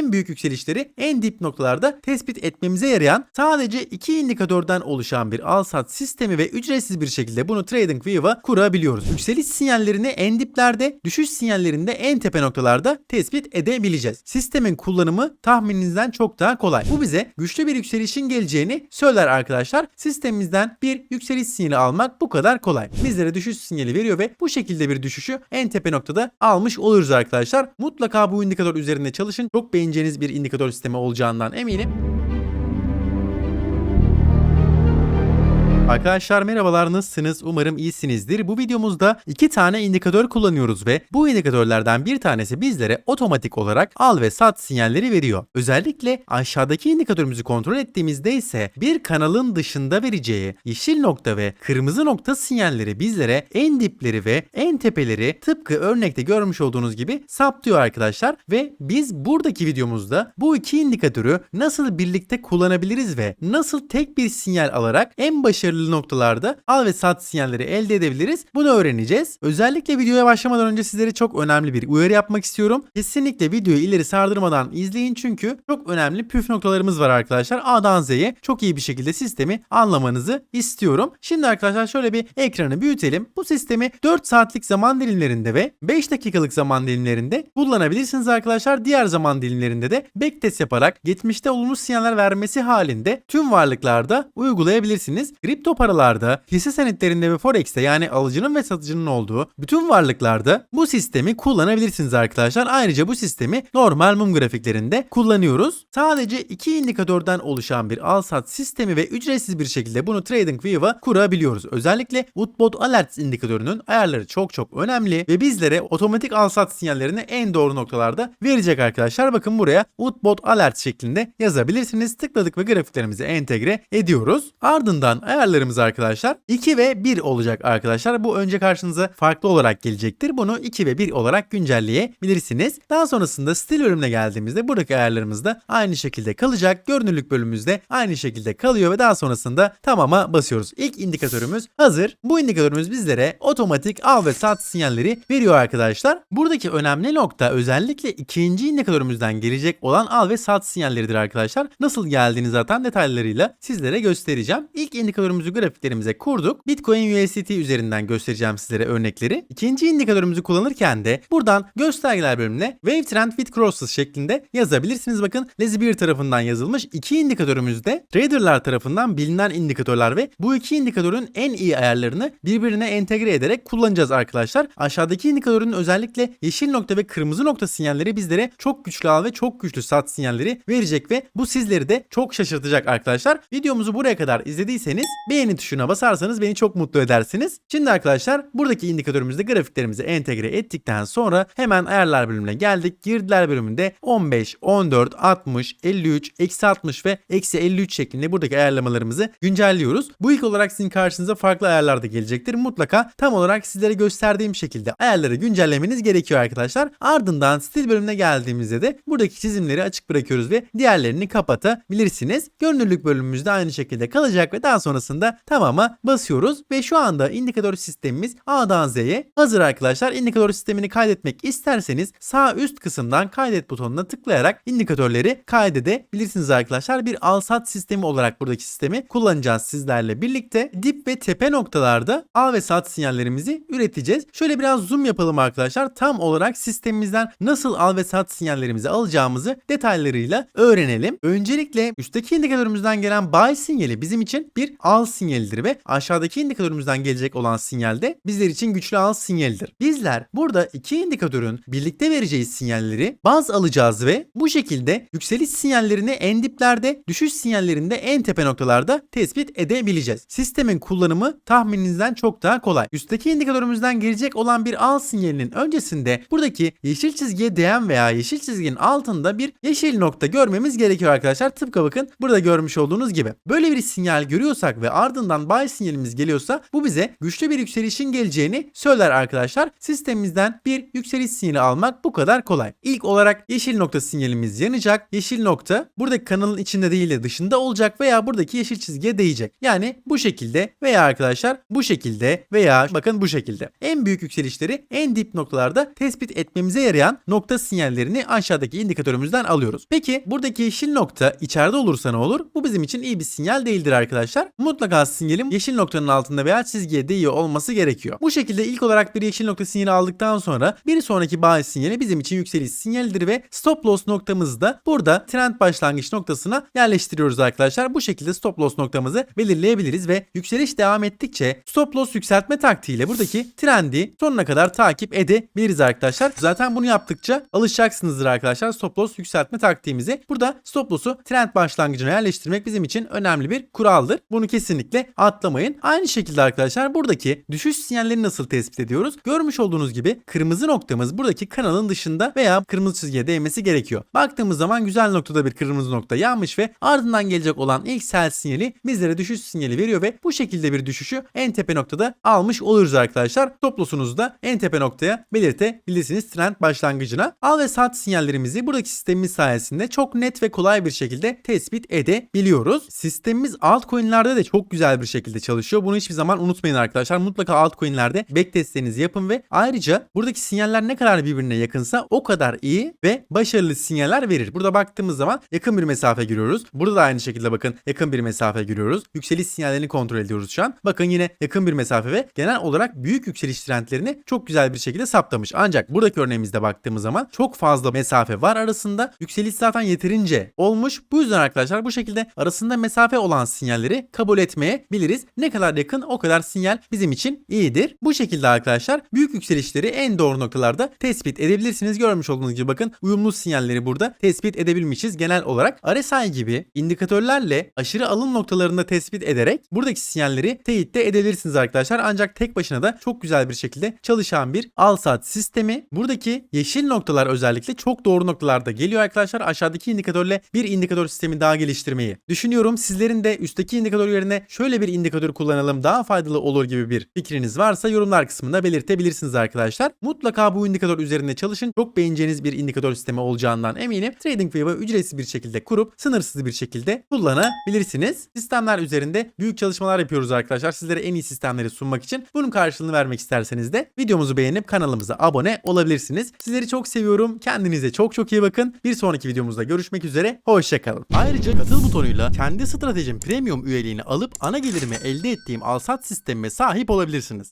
en büyük yükselişleri en dip noktalarda tespit etmemize yarayan sadece iki indikatörden oluşan bir al sat sistemi ve ücretsiz bir şekilde bunu TradingView'a kurabiliyoruz. Yükseliş sinyallerini en diplerde, düşüş sinyallerini de en tepe noktalarda tespit edebileceğiz. Sistemin kullanımı tahmininizden çok daha kolay. Bu bize güçlü bir yükselişin geleceğini söyler arkadaşlar. Sistemimizden bir yükseliş sinyali almak bu kadar kolay. Bizlere düşüş sinyali veriyor ve bu şekilde bir düşüşü en tepe noktada almış oluruz arkadaşlar. Mutlaka bu indikatör üzerinde çalışın. Çok beğeneceğiniz bir indikatör sistemi olacağından eminim. Arkadaşlar merhabalar nasılsınız? Umarım iyisinizdir. Bu videomuzda iki tane indikatör kullanıyoruz ve bu indikatörlerden bir tanesi bizlere otomatik olarak al ve sat sinyalleri veriyor. Özellikle aşağıdaki indikatörümüzü kontrol ettiğimizde ise bir kanalın dışında vereceği yeşil nokta ve kırmızı nokta sinyalleri bizlere en dipleri ve en tepeleri tıpkı örnekte görmüş olduğunuz gibi saptıyor arkadaşlar ve biz buradaki videomuzda bu iki indikatörü nasıl birlikte kullanabiliriz ve nasıl tek bir sinyal alarak en başarılı noktalarda al ve sat sinyalleri elde edebiliriz. Bunu öğreneceğiz. Özellikle videoya başlamadan önce sizlere çok önemli bir uyarı yapmak istiyorum. Kesinlikle videoyu ileri sardırmadan izleyin çünkü çok önemli püf noktalarımız var arkadaşlar. A'dan Z'ye çok iyi bir şekilde sistemi anlamanızı istiyorum. Şimdi arkadaşlar şöyle bir ekranı büyütelim. Bu sistemi 4 saatlik zaman dilimlerinde ve 5 dakikalık zaman dilimlerinde kullanabilirsiniz arkadaşlar. Diğer zaman dilimlerinde de backtest yaparak geçmişte olumlu sinyaller vermesi halinde tüm varlıklarda uygulayabilirsiniz. Kripto paralarda, hisse senetlerinde ve Forex'te yani alıcının ve satıcının olduğu bütün varlıklarda bu sistemi kullanabilirsiniz arkadaşlar. Ayrıca bu sistemi normal mum grafiklerinde kullanıyoruz. Sadece iki indikatörden oluşan bir al sat sistemi ve ücretsiz bir şekilde bunu TradingView'a kurabiliyoruz. Özellikle Woodbot Alerts indikatörünün ayarları çok çok önemli ve bizlere otomatik al sat sinyallerini en doğru noktalarda verecek arkadaşlar. Bakın buraya Woodbot Alerts şeklinde yazabilirsiniz. Tıkladık ve grafiklerimizi entegre ediyoruz. Ardından ayarlarımız arkadaşlar 2 ve 1 olacak arkadaşlar. Bu önce karşınıza farklı olarak gelecektir. Bunu 2 ve 1 olarak güncelleyebilirsiniz. Daha sonrasında stil bölümüne geldiğimizde buradaki ayarlarımız da aynı şekilde kalacak. Görünürlük bölümümüzde aynı şekilde kalıyor ve daha sonrasında tamama basıyoruz. İlk indikatörümüz hazır. Bu indikatörümüz bizlere otomatik al ve sat sinyalleri veriyor arkadaşlar. Buradaki önemli nokta özellikle ikinci indikatörümüzden gelecek olan al ve sat sinyalleridir arkadaşlar. Nasıl geldiğini zaten detaylarıyla sizlere göstereceğim. İlk indikatörümüzü grafiklerimize kurduk. Bitcoin USDT üzerinden göstereceğim sizlere örnekleri. İkinci indikatörümüzü kullanırken de buradan göstergeler bölümüne Wave Trend with Crosses şeklinde yazabilirsiniz. Bakın Lazy tarafından yazılmış. İki indikatörümüz de traderlar tarafından bilinen indikatörler ve bu iki indikatörün en iyi ayarlarını birbirine entegre ederek kullanacağız arkadaşlar. Aşağıdaki indikatörün özellikle yeşil nokta ve kırmızı nokta sinyalleri bizlere çok güçlü al ve çok güçlü sat sinyalleri verecek ve bu sizleri de çok şaşırtacak arkadaşlar. Videomuzu buraya kadar izlediyseniz beğeni tuşuna basarsanız beni çok mutlu edersiniz. Şimdi arkadaşlar buradaki indikatörümüzde grafiklerimizi entegre ettikten sonra hemen ayarlar bölümüne geldik. Girdiler bölümünde 15, 14, 60, 53, eksi 60 ve eksi 53 şeklinde buradaki ayarlamalarımızı güncelliyoruz. Bu ilk olarak sizin karşınıza farklı ayarlar da gelecektir. Mutlaka tam olarak sizlere gösterdiğim şekilde ayarları güncellemeniz gerekiyor arkadaşlar. Ardından stil bölümüne geldiğimizde de buradaki çizimleri açık bırakıyoruz ve diğerlerini kapatabilirsiniz. Görünürlük bölümümüzde aynı şekilde kalacak ve daha sonrasında tamama basıyoruz ve şu anda indikatör sistemimiz A'dan Z'ye hazır arkadaşlar. İndikatör sistemini kaydetmek isterseniz sağ üst kısımdan kaydet butonuna tıklayarak indikatörleri kaydedebilirsiniz arkadaşlar. Bir al sat sistemi olarak buradaki sistemi kullanacağız sizlerle birlikte. Dip ve tepe noktalarda al ve sat sinyallerimizi üreteceğiz. Şöyle biraz zoom yapalım arkadaşlar. Tam olarak sistemimizden nasıl al ve sat sinyallerimizi alacağımızı detaylarıyla öğrenelim. Öncelikle üstteki indikatörümüzden gelen buy sinyali bizim için bir al sinyalidir ve aşağıdaki indikatörümüzden gelecek olan sinyal de bizler için güçlü al sinyalidir. Bizler burada iki indikatörün birlikte vereceği sinyalleri baz alacağız ve bu şekilde yükseliş sinyallerini en diplerde, düşüş sinyallerini de en tepe noktalarda tespit edebileceğiz. Sistemin kullanımı tahmininizden çok daha kolay. Üstteki indikatörümüzden gelecek olan bir al sinyalinin öncesinde buradaki yeşil çizgiye değen veya yeşil çizginin altında bir yeşil nokta görmemiz gerekiyor arkadaşlar. Tıpkı bakın burada görmüş olduğunuz gibi. Böyle bir sinyal görüyorsak ve ardından buy sinyalimiz geliyorsa bu bize güçlü bir yükselişin geleceğini söyler arkadaşlar. Sistemimizden bir yükseliş sinyali almak bu kadar kolay. İlk olarak yeşil nokta sinyalimiz yanacak. Yeşil nokta buradaki kanalın içinde değil de dışında olacak veya buradaki yeşil çizgiye değecek. Yani bu şekilde veya arkadaşlar bu şekilde veya bakın bu şekilde. En büyük yükselişleri en dip noktalarda tespit etmemize yarayan nokta sinyallerini aşağıdaki indikatörümüzden alıyoruz. Peki buradaki yeşil nokta içeride olursa ne olur? Bu bizim için iyi bir sinyal değildir arkadaşlar. Mutlaka sinyalin yeşil noktanın altında veya çizgiye değiyor olması gerekiyor. Bu şekilde ilk olarak bir yeşil nokta sinyali aldıktan sonra bir sonraki buy sinyali bizim için yükseliş sinyalidir ve stop loss noktamızı da burada trend başlangıç noktasına yerleştiriyoruz arkadaşlar. Bu şekilde stop loss noktamızı belirleyebiliriz ve yükseliş devam ettikçe stop loss yükseltme taktiğiyle buradaki trendi sonuna kadar takip edebiliriz arkadaşlar. Zaten bunu yaptıkça alışacaksınızdır arkadaşlar stop loss yükseltme taktiğimizi. Burada stop loss'u trend başlangıcına yerleştirmek bizim için önemli bir kuraldır. Bunu kesinlikle atlamayın. Aynı şekilde arkadaşlar buradaki düşüş sinyallerini nasıl tespit ediyoruz? Görmüş olduğunuz gibi kırmızı noktamız buradaki kanalın dışında veya kırmızı çizgiye değmesi gerekiyor. Baktığımız zaman güzel noktada bir kırmızı nokta yanmış ve ardından gelecek olan ilk sell sinyali bizlere düşüş sinyali veriyor ve bu şekilde bir düşüşü en tepe noktada almış oluruz arkadaşlar. Toplosunuzu da en tepe noktaya belirtebilirsiniz trend başlangıcına. Al ve sat sinyallerimizi buradaki sistemimiz sayesinde çok net ve kolay bir şekilde tespit edebiliyoruz. Sistemimiz altcoin'lerde de çok güzel bir şekilde çalışıyor. Bunu hiçbir zaman unutmayın arkadaşlar. Mutlaka altcoin'lerde backtestlerinizi yapın ve ayrıca buradaki sinyaller ne kadar birbirine yakınsa o kadar iyi ve başarılı sinyaller verir. Burada baktığımız zaman yakın bir mesafe giriyoruz. Burada da aynı şekilde bakın yakın bir mesafe giriyoruz. Yükseliş sinyallerini kontrol ediyoruz şu an. Bakın yine yakın bir mesafe ve genel olarak büyük yükseliş trendlerini çok güzel bir şekilde saptamış. Ancak buradaki örneğimizde baktığımız zaman çok fazla mesafe var arasında. Yükseliş zaten yeterince olmuş. Bu yüzden arkadaşlar bu şekilde arasında mesafe olan sinyalleri kabul etmeyebiliriz. Ne kadar yakın o kadar sinyal bizim için iyidir. Bu şekilde arkadaşlar büyük yükselişleri en doğru noktalarda tespit edebilirsiniz. Görmüş olduğunuz gibi bakın uyumlu sinyalleri burada tespit edebilmişiz. Genel olarak RSI gibi indikatörlerle aşırı alım noktalarında tespit ederek buradaki sinyalleri teyit de edebilirsiniz arkadaşlar. Ancak tek başına da çok güzel bir şekilde çalışan bir al saat sistemi. Buradaki yeşil noktalar özellikle çok doğru noktalarda geliyor arkadaşlar. Aşağıdaki indikatörle bir indikatör sistemi daha geliştirmeyi düşünüyorum. Sizlerin de üstteki indikatör şöyle bir indikatör kullanalım daha faydalı olur gibi bir fikriniz varsa yorumlar kısmında belirtebilirsiniz arkadaşlar. Mutlaka bu indikatör üzerinde çalışın. Çok beğeneceğiniz bir indikatör sistemi olacağından eminim. TradingView'ı ücretsiz bir şekilde kurup sınırsız bir şekilde kullanabilirsiniz. Sistemler üzerinde büyük çalışmalar yapıyoruz arkadaşlar. Sizlere en iyi sistemleri sunmak için bunun karşılığını vermek isterseniz de videomuzu beğenip kanalımıza abone olabilirsiniz. Sizleri çok seviyorum. Kendinize çok çok iyi bakın. Bir sonraki videomuzda görüşmek üzere. Hoşçakalın. Ayrıca katıl butonuyla kendi stratejim premium üyeliğini alıp ana gelirimi elde ettiğim alsat sistemime sahip olabilirsiniz.